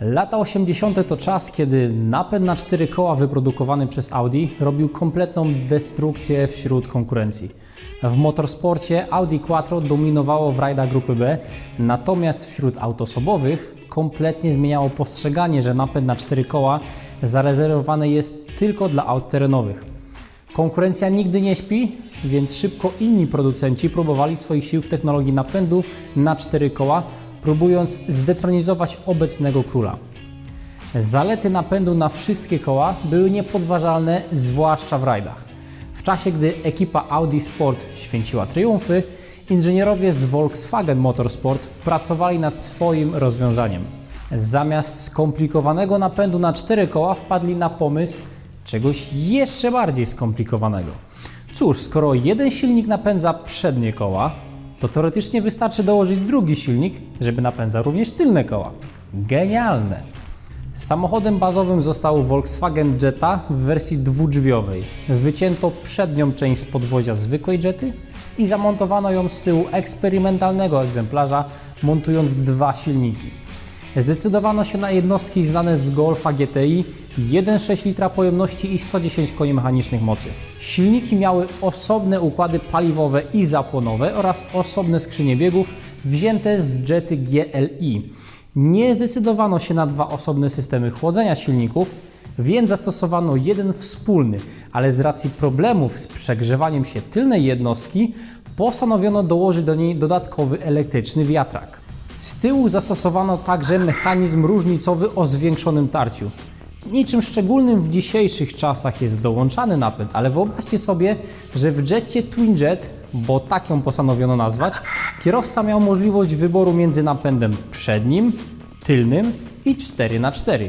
Lata 80. to czas, kiedy napęd na cztery koła wyprodukowany przez Audi robił kompletną destrukcję wśród konkurencji. W motorsporcie Audi Quattro dominowało w rajdach grupy B, natomiast wśród aut osobowych kompletnie zmieniało postrzeganie, że napęd na cztery koła zarezerwowany jest tylko dla aut terenowych. Konkurencja nigdy nie śpi, więc szybko inni producenci próbowali swoich sił w technologii napędu na cztery koła, próbując zdetronizować obecnego króla. Zalety napędu na wszystkie koła były niepodważalne, zwłaszcza w rajdach. W czasie, gdy ekipa Audi Sport święciła triumfy, inżynierowie z Volkswagen Motorsport pracowali nad swoim rozwiązaniem. Zamiast skomplikowanego napędu na cztery koła wpadli na pomysł czegoś jeszcze bardziej skomplikowanego. Cóż, skoro jeden silnik napędza przednie koła, to teoretycznie wystarczy dołożyć drugi silnik, żeby napędzał również tylne koła. Genialne! Samochodem bazowym został Volkswagen Jetta w wersji dwudrzwiowej. Wycięto przednią część z podwozia zwykłej Jetty i zamontowano ją z tyłu eksperymentalnego egzemplarza, montując dwa silniki. Zdecydowano się na jednostki znane z Golfa GTI 1,6 litra pojemności i 110 koni mechanicznych mocy. Silniki miały osobne układy paliwowe i zapłonowe oraz osobne skrzynie biegów wzięte z Jety GLI. Nie zdecydowano się na dwa osobne systemy chłodzenia silników, więc zastosowano jeden wspólny, ale z racji problemów z przegrzewaniem się tylnej jednostki postanowiono dołożyć do niej dodatkowy elektryczny wiatrak. Z tyłu zastosowano także mechanizm różnicowy o zwiększonym tarciu. Niczym szczególnym w dzisiejszych czasach jest dołączany napęd, ale wyobraźcie sobie, że w Jetcie Twin Jet, bo tak ją postanowiono nazwać, kierowca miał możliwość wyboru między napędem przednim, tylnym i 4x4.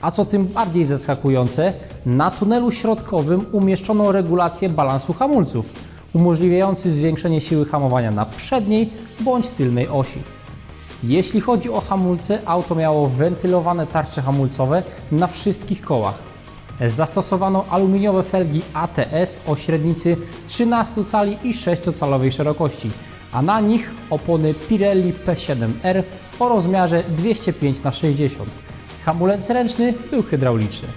A co tym bardziej zaskakujące, na tunelu środkowym umieszczono regulację balansu hamulców, umożliwiający zwiększenie siły hamowania na przedniej bądź tylnej osi. Jeśli chodzi o hamulce, auto miało wentylowane tarcze hamulcowe na wszystkich kołach. Zastosowano aluminiowe felgi ATS o średnicy 13 cali i 6-calowej szerokości, a na nich opony Pirelli P7R o rozmiarze 205 x 60 Hamulec ręczny był hydrauliczny.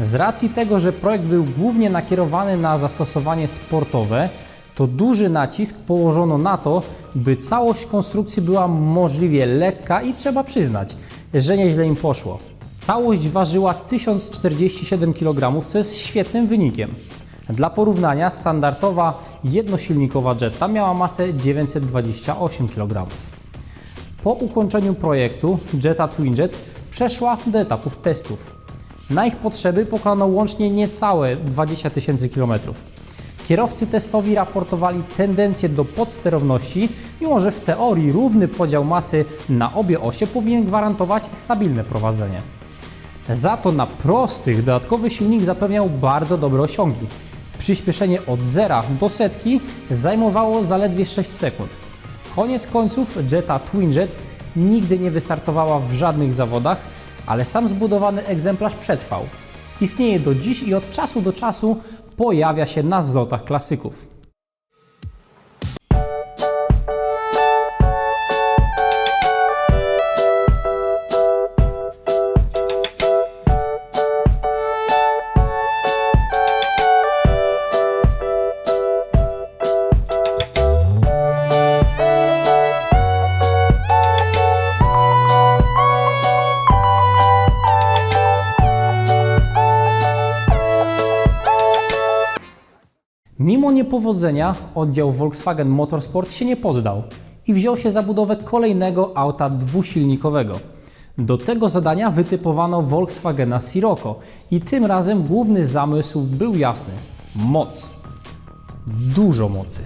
Z racji tego, że projekt był głównie nakierowany na zastosowanie sportowe, to duży nacisk położono na to, by całość konstrukcji była możliwie lekka i trzeba przyznać, że nieźle im poszło. Całość ważyła 1047 kg, co jest świetnym wynikiem. Dla porównania standardowa jednosilnikowa Jetta miała masę 928 kg. Po ukończeniu projektu Jetta Twin Jet przeszła do etapów testów. Na ich potrzeby pokonano łącznie niecałe 20 tysięcy kilometrów. Kierowcy testowi raportowali tendencję do podsterowności, mimo że w teorii równy podział masy na obie osie powinien gwarantować stabilne prowadzenie. Za to na prostych dodatkowy silnik zapewniał bardzo dobre osiągi. Przyspieszenie od zera do setki zajmowało zaledwie 6 sekund. Koniec końców Jetta Twin Jet nigdy nie wystartowała w żadnych zawodach, ale sam zbudowany egzemplarz przetrwał. Istnieje do dziś i od czasu do czasu pojawia się na zlotach klasyków. Mimo niepowodzenia oddział Volkswagen Motorsport się nie poddał i wziął się za budowę kolejnego auta dwusilnikowego. Do tego zadania wytypowano Volkswagena Sirocco i tym razem główny zamysł był jasny: moc. Dużo mocy.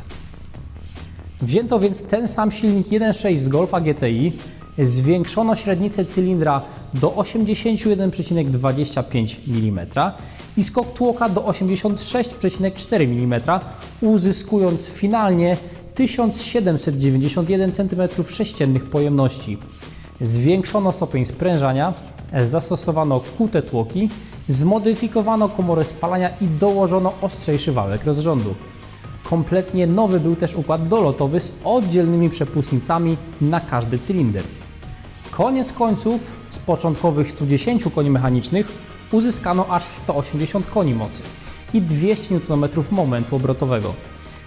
Wzięto więc ten sam silnik 1.6 z Golfa GTI, zwiększono średnicę cylindra do 81,25 mm i skok tłoka do 86,4 mm, uzyskując finalnie 1791 cm3 pojemności. Zwiększono stopień sprężania, zastosowano kute tłoki, zmodyfikowano komorę spalania i dołożono ostrzejszy wałek rozrządu. Kompletnie nowy był też układ dolotowy z oddzielnymi przepustnicami na każdy cylinder. Koniec końców z początkowych 110 koni mechanicznych uzyskano aż 180 koni mocy i 200 Nm momentu obrotowego.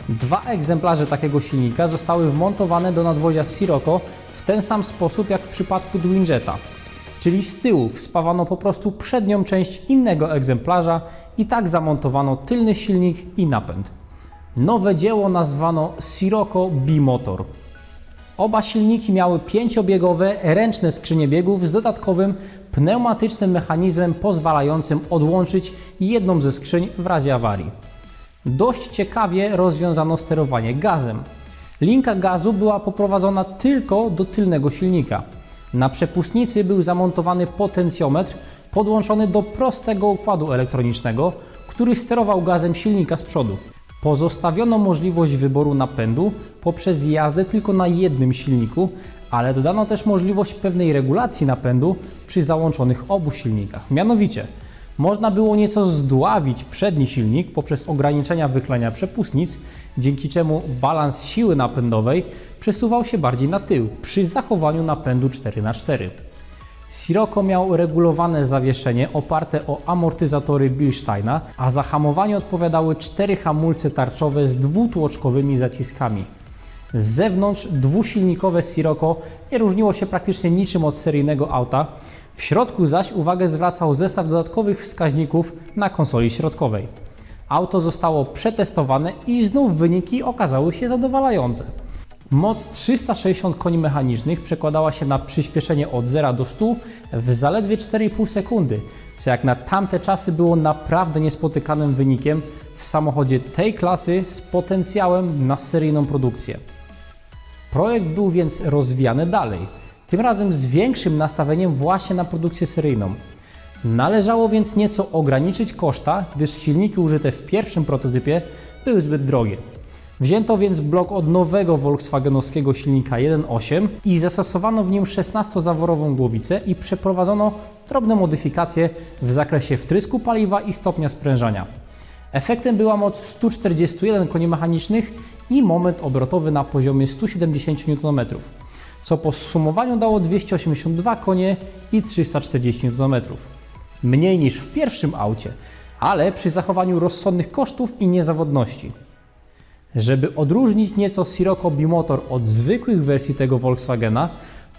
Dwa egzemplarze takiego silnika zostały wmontowane do nadwozia Sirocco w ten sam sposób jak w przypadku Dwinjeta, czyli z tyłu wspawano po prostu przednią część innego egzemplarza i tak zamontowano tylny silnik i napęd. Nowe dzieło nazwano Sirocco B-Motor. Oba silniki miały pięciobiegowe, ręczne skrzynie biegów z dodatkowym pneumatycznym mechanizmem pozwalającym odłączyć jedną ze skrzyń w razie awarii. Dość ciekawie rozwiązano sterowanie gazem. Linka gazu była poprowadzona tylko do tylnego silnika. Na przepustnicy był zamontowany potencjometr podłączony do prostego układu elektronicznego, który sterował gazem silnika z przodu. Pozostawiono możliwość wyboru napędu poprzez jazdę tylko na jednym silniku, ale dodano też możliwość pewnej regulacji napędu przy załączonych obu silnikach. Mianowicie, można było nieco zdławić przedni silnik poprzez ograniczenia wychlania przepustnic, dzięki czemu balans siły napędowej przesuwał się bardziej na tył przy zachowaniu napędu 4x4. Sirocco miał regulowane zawieszenie oparte o amortyzatory Bilsteina, a za hamowanie odpowiadały cztery hamulce tarczowe z dwutłoczkowymi zaciskami. Z zewnątrz dwusilnikowe Sirocco nie różniło się praktycznie niczym od seryjnego auta, w środku zaś uwagę zwracał zestaw dodatkowych wskaźników na konsoli środkowej. Auto zostało przetestowane i znów wyniki okazały się zadowalające. Moc 360 koni mechanicznych przekładała się na przyspieszenie od 0 do 100 w zaledwie 4,5 sekundy, co jak na tamte czasy było naprawdę niespotykanym wynikiem w samochodzie tej klasy z potencjałem na seryjną produkcję. Projekt był więc rozwijany dalej, tym razem z większym nastawieniem właśnie na produkcję seryjną. Należało więc nieco ograniczyć koszta, gdyż silniki użyte w pierwszym prototypie były zbyt drogie. Wzięto więc blok od nowego Volkswagenowskiego silnika 1.8 i zastosowano w nim 16-zaworową głowicę i przeprowadzono drobne modyfikacje w zakresie wtrysku paliwa i stopnia sprężania. Efektem była moc 141 koni mechanicznych i moment obrotowy na poziomie 170 Nm, co po zsumowaniu dało 282 konie i 340 Nm. Mniej niż w pierwszym aucie, ale przy zachowaniu rozsądnych kosztów i niezawodności. Żeby odróżnić nieco Sirocco Bimotor od zwykłych wersji tego Volkswagena,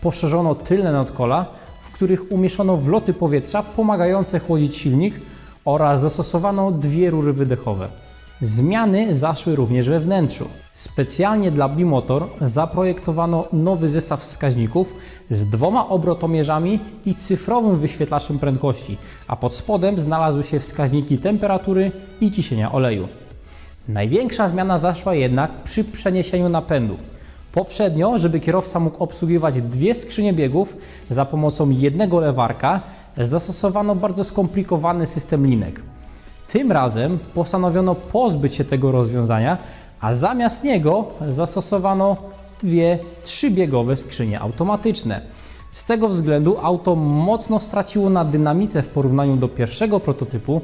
poszerzono tylne nadkola, w których umieszczono wloty powietrza pomagające chłodzić silnik oraz zastosowano dwie rury wydechowe. Zmiany zaszły również we wnętrzu. Specjalnie dla Bimotor zaprojektowano nowy zestaw wskaźników z dwoma obrotomierzami i cyfrowym wyświetlaczem prędkości, a pod spodem znalazły się wskaźniki temperatury i ciśnienia oleju. Największa zmiana zaszła jednak przy przeniesieniu napędu. Poprzednio, żeby kierowca mógł obsługiwać dwie skrzynie biegów za pomocą jednego lewarka, zastosowano bardzo skomplikowany system linek. Tym razem postanowiono pozbyć się tego rozwiązania, a zamiast niego zastosowano dwie trzybiegowe skrzynie automatyczne. Z tego względu auto mocno straciło na dynamice w porównaniu do pierwszego prototypu,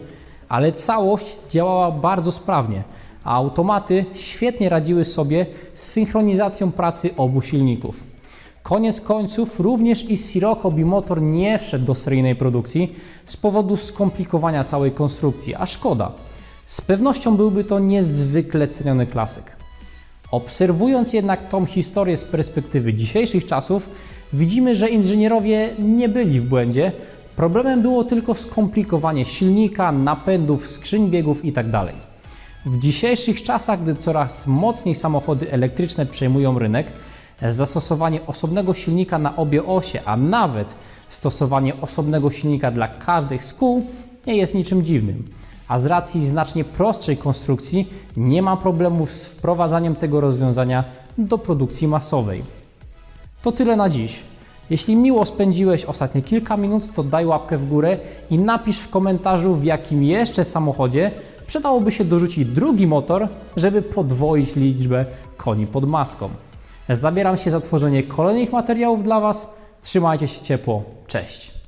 ale całość działała bardzo sprawnie, a automaty świetnie radziły sobie z synchronizacją pracy obu silników. Koniec końców również i Sirocco Bimotor nie wszedł do seryjnej produkcji z powodu skomplikowania całej konstrukcji, a szkoda. Z pewnością byłby to niezwykle ceniony klasyk. Obserwując jednak tą historię z perspektywy dzisiejszych czasów, widzimy, że inżynierowie nie byli w błędzie. Problemem było tylko skomplikowanie silnika, napędów, skrzyń biegów itd. W dzisiejszych czasach, gdy coraz mocniej samochody elektryczne przejmują rynek, zastosowanie osobnego silnika na obie osie, a nawet stosowanie osobnego silnika dla każdych z kół nie jest niczym dziwnym. A z racji znacznie prostszej konstrukcji nie ma problemów z wprowadzaniem tego rozwiązania do produkcji masowej. To tyle na dziś. Jeśli miło spędziłeś ostatnie kilka minut, to daj łapkę w górę i napisz w komentarzu, w jakim jeszcze samochodzie przydałoby się dorzucić drugi motor, żeby podwoić liczbę koni pod maską. Zabieram się za tworzenie kolejnych materiałów dla Was. Trzymajcie się ciepło. Cześć!